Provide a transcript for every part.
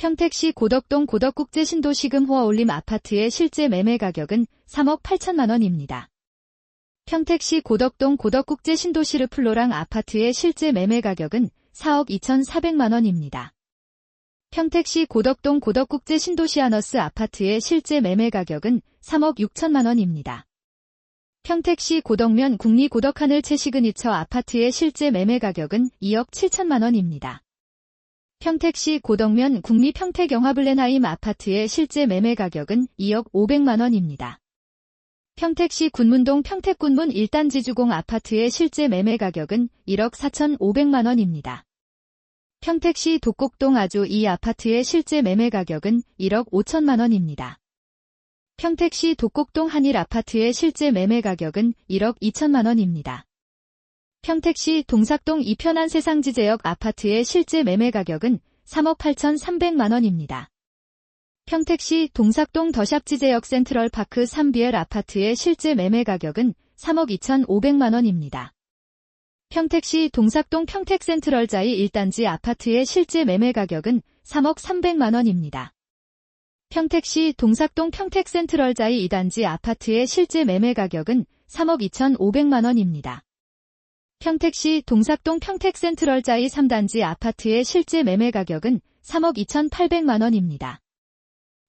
평택시 고덕동 고덕국제 신도시금 호어올림 아파트의 실제 매매 가격은 3억 8천만 원입니다. 평택시 고덕동 고덕국제 신도시르 플로랑 아파트의 실제 매매 가격은 4억 2,400만 원입니다. 평택시 고덕동 고덕국제 신도시 아너스 아파트의 실제 매매 가격은 3억 6천만 원입니다. 평택시 고덕면 국리고덕하늘 채시그니처 아파트의 실제 매매 가격은 2억 7천만 원입니다. 평택시 고덕면 국리평택영화블렌하임 아파트의 실제 매매 가격은 2억 500만 원입니다. 평택시 군문동 평택군문 1단지 주공 아파트의 실제 매매 가격은 1억 4천5백만 원입니다. 평택시 독곡동 아주 이 아파트의 실제 매매 가격은 1억 5천만 원입니다. 평택시 독곡동 한일 아파트의 실제 매매 가격은 1억 2천만 원입니다. 평택시 동삭동 이편한 세상지제역 아파트의 실제 매매 가격은 3억 8천3백만 원입니다. 평택시 동삭동 더샵지제역 센트럴파크 3BL 아파트의 실제 매매 가격은 3억 2천5백만 원입니다. 평택시 동삭동 평택센트럴자이 1단지 아파트의 실제 매매 가격은 3억 3백만 원입니다. 평택시 동삭동 평택센트럴자이 2단지 아파트의 실제 매매 가격은 3억 2천5백만 원입니다. 평택시 동삭동 평택센트럴자이 3단지 아파트의 실제 매매 가격은 3억 2천8백만 원입니다.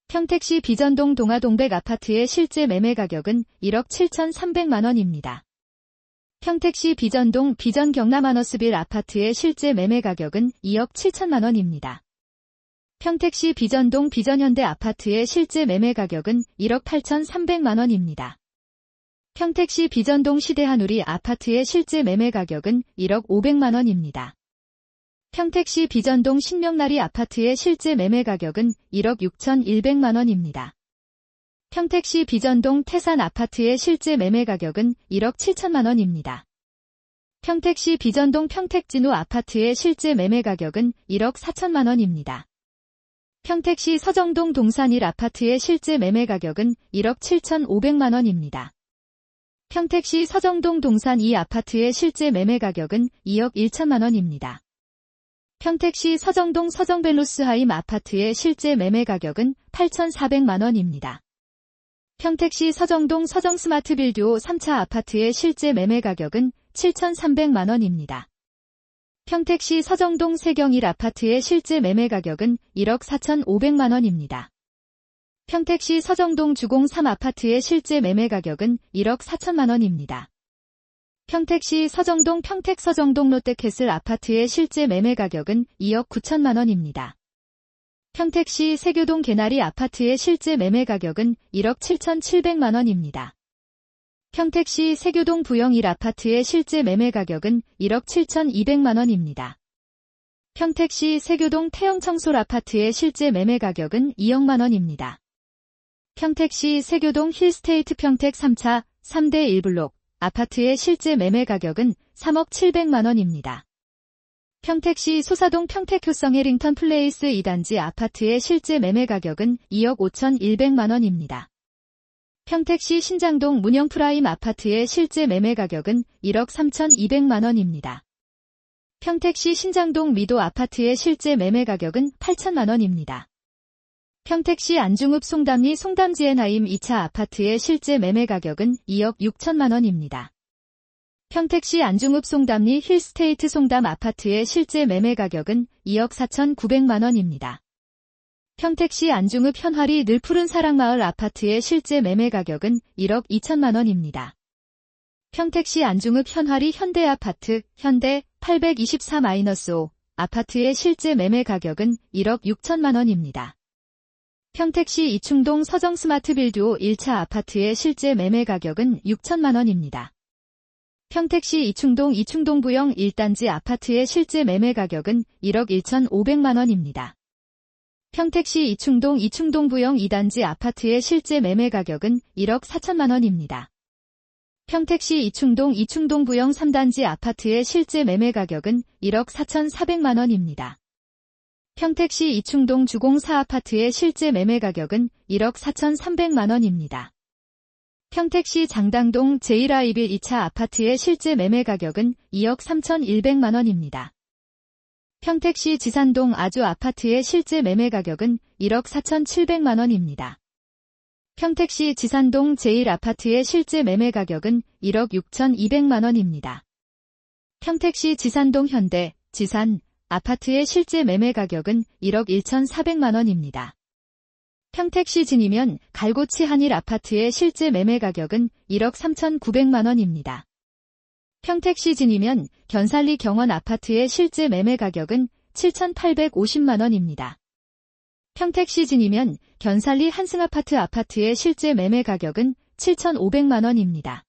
평택시 비전동 동아동백 아파트의 실제 매매 가격은 1억 7천3백만 원입니다. 평택시 비전동 비전 경남 아너스빌 아파트의 실제 매매 가격은 2억 7천만 원입니다. 평택시 비전동 비전현대 아파트의 실제 매매 가격은 1억 8천3백만 원입니다. 평택시 비전동 시대하누리 아파트의 실제 매매 가격은 1억 5백만 원입니다. 평택시 비전동 신명나리 아파트의 실제 매매 가격은 1억 6천1백만 원입니다. 평택시 비전동 태산 아파트의 실제 매매 가격은 1억 7천만 원입니다. 평택시 비전동 평택진우 아파트의 실제 매매 가격은 1억 4천만 원입니다. 평택시 서정동 동산일 아파트의 실제 매매 가격은 1억 7천5백만 원입니다. 평택시 서정동 동산 2 아파트의 실제 매매 가격은 2억 1천만 원입니다. 평택시 서정동 서정벨로스하임 아파트의 실제 매매 가격은 8,400만 원입니다. 평택시 서정동 서정스마트빌듀오 3차 아파트의 실제 매매 가격은 7,300만 원입니다. 평택시 서정동 세경일 아파트의 실제 매매 가격은 1억 4천5백만 원입니다. 평택시 서정동 주공 3 아파트의 실제 매매 가격은 1억 4천만 원입니다. 평택시 서정동 평택 서정동 롯데캐슬 아파트의 실제 매매 가격은 2억 9천만 원입니다. 평택시 세교동 개나리 아파트의 실제 매매 가격은 1억 7천7백만 원입니다. 평택시 세교동 부영 1 아파트의 실제 매매 가격은 1억 7천2백만 원입니다. 평택시 세교동 태영청솔 아파트의 실제 매매 가격은 2억만 원입니다. 평택시 세교동 힐스테이트 평택 3차 3대 1블록 아파트의 실제 매매 가격은 3억 7백만 원입니다. 평택시 소사동 평택효성 해링턴 플레이스 2단지 아파트의 실제 매매 가격은 2억 5천1백만 원입니다. 평택시 신장동 문영 프라임 아파트의 실제 매매 가격은 1억 3천2백만 원입니다. 평택시 신장동 미도 아파트의 실제 매매 가격은 8천만 원입니다. 평택시 안중읍 송담리 송담지엔하임 2차 아파트의 실제 매매 가격은 2억 6천만 원입니다. 평택시 안중읍 송담리 힐스테이트 송담 아파트의 실제 매매 가격은 2억 4천 9백만 원입니다. 평택시 안중읍 현화리 늘푸른 사랑마을 아파트의 실제 매매 가격은 1억 2천만 원입니다. 평택시 안중읍 현화리 현대 아파트 현대 824-5 아파트의 실제 매매 가격은 1억 6천만 원입니다. 평택시 이충동 서정 스마트빌듀오 1차 아파트의 실제 매매 가격은 6천만 원입니다. 평택시 이충동 이충동부영 1단지 아파트의 실제 매매 가격은 1억 1천5백만 원입니다. 평택시 이충동 이충동부영 2단지 아파트의 실제 매매 가격은 1억 4천만 원입니다. 평택시 이충동 이충동부영 3단지 아파트의 실제 매매 가격은 1억 4천4백만 원입니다. 평택시 이충동 주공 4아파트의 실제 매매 가격은 1억 4천3백만 원입니다. 평택시 장당동 제1아이빌 2차 아파트의 실제 매매 가격은 2억 3천1백만 원입니다. 평택시 지산동 아주 아파트의 실제 매매 가격은 1억 4천7백만 원입니다. 평택시 지산동 제1아파트의 실제 매매 가격은 1억 6천2백만 원입니다. 평택시 지산동 현대, 지산, 아파트의 실제 매매 가격은 1억 1천4백만 원입니다. 평택시 진이면 갈고치 한일 아파트의 실제 매매 가격은 1억 3천9백만 원입니다. 평택시 진이면 견살리 경원 아파트의 실제 매매 가격은 7,850만 원입니다. 평택시 진이면 견살리 한승아파트 아파트의 실제 매매 가격은 7,500만 원입니다.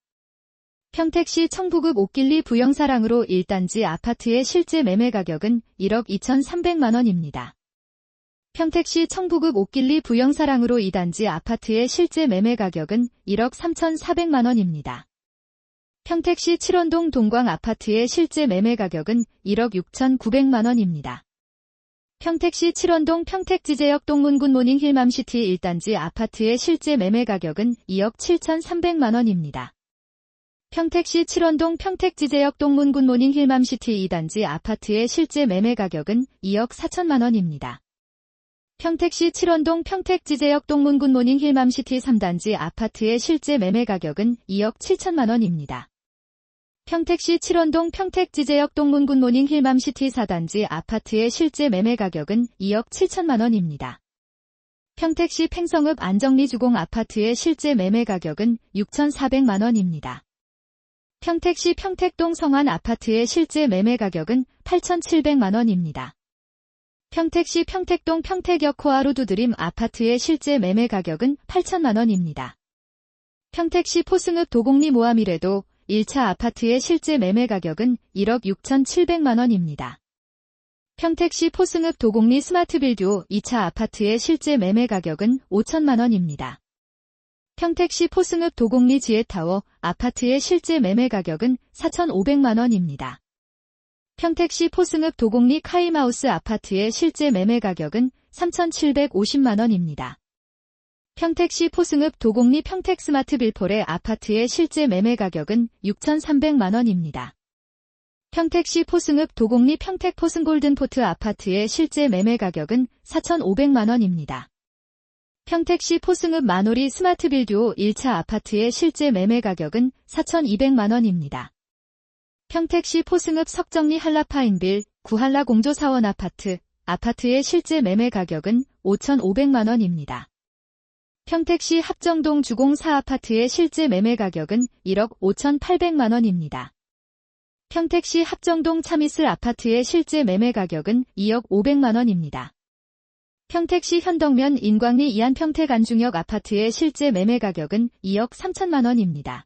평택시 청부급 옥길리 부영사랑으로 1단지 아파트의 실제 매매 가격은 1억 2,300만 원입니다. 평택시 청부급 옥길리 부영사랑으로 2단지 아파트의 실제 매매 가격은 1억 3,400만 원입니다. 평택시 칠원동 동광 아파트의 실제 매매 가격은 1억 6,900만 원입니다. 평택시 칠원동 평택지제역 동문군 모닝 힐 맘시티 1단지 아파트의 실제 매매 가격은 2억 7,300만 원입니다. 평택시 칠원동 평택지제역 동문군 모닝 힐맘시티 2단지 아파트의 실제 매매 가격은 2억 4천만 원입니다. 평택시 칠원동 평택지제역 동문군 모닝 힐맘시티 3단지 아파트의 실제 매매 가격은 2억 7천만 원입니다. 평택시 칠원동 평택지제역 동문군 모닝 힐맘시티 4단지 아파트의 실제 매매 가격은 2억 7천만 원입니다. 평택시 팽성읍 안정리 주공 아파트의 실제 매매 가격은 6,400만 원입니다. 평택시 평택동 성안 아파트의 실제 매매 가격은 8,700만 원입니다. 평택시 평택동 평택역 코아루 두드림 아파트의 실제 매매 가격은 8천만 원입니다. 평택시 포승읍 도곡리 모함이래도 1차 아파트의 실제 매매 가격은 1억 6,700만 원입니다. 평택시 포승읍 도곡리 스마트빌듀 2차 아파트의 실제 매매 가격은 5천만 원입니다. 평택시 포승읍 도곡리 지혜타워 아파트의 실제 매매 가격은 4,500만 원입니다. 평택시 포승읍 도곡리 카이마우스 아파트의 실제 매매 가격은 3,750만 원입니다. 평택시 포승읍 도곡리 평택스마트 빌폴의 아파트의 실제 매매 가격은 6,300만 원입니다. 평택시 포승읍 도곡리 평택 포승골든포트 아파트의 실제 매매 가격은 4,500만 원입니다. 평택시 포승읍 마노리 스마트빌듀오 1차 아파트의 실제 매매 가격은 4,200만 원입니다. 평택시 포승읍 석정리 한라파인빌 구한라 공조사원 아파트 아파트의 실제 매매 가격은 5,500만 원입니다. 평택시 합정동 주공 4아파트의 실제 매매 가격은 1억 5,800만 원입니다. 평택시 합정동 차미슬 아파트의 실제 매매 가격은 2억 500만 원입니다. 평택시 현덕면 인광리 이안 평택 안중역 아파트의 실제 매매 가격은 2억 3천만 원입니다.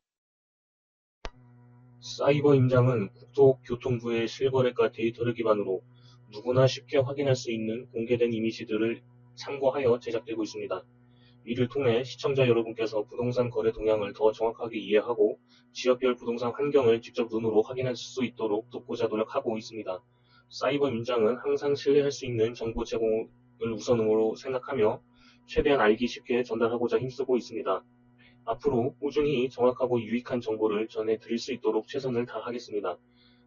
사이버 임장은 국토교통부의 실거래가 데이터를 기반으로 누구나 쉽게 확인할 수 있는 공개된 이미지들을 참고하여 제작되고 있습니다. 이를 통해 시청자 여러분께서 부동산 거래 동향을 더 정확하게 이해하고 지역별 부동산 환경을 직접 눈으로 확인할 수 있도록 돕고자 노력하고 있습니다. 사이버 임장은 항상 신뢰할 수 있는 정보 제공을 우선으로 생각하며 최대한 알기 쉽게 전달하고자 힘쓰고 있습니다. 앞으로 꾸준히 정확하고 유익한 정보를 전해 드릴 수 있도록 최선을 다하겠습니다.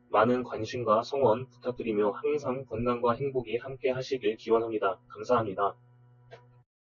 많은 관심과 성원 부탁드리며 항상 건강과 행복이 함께 하시길 기원합니다. 감사합니다.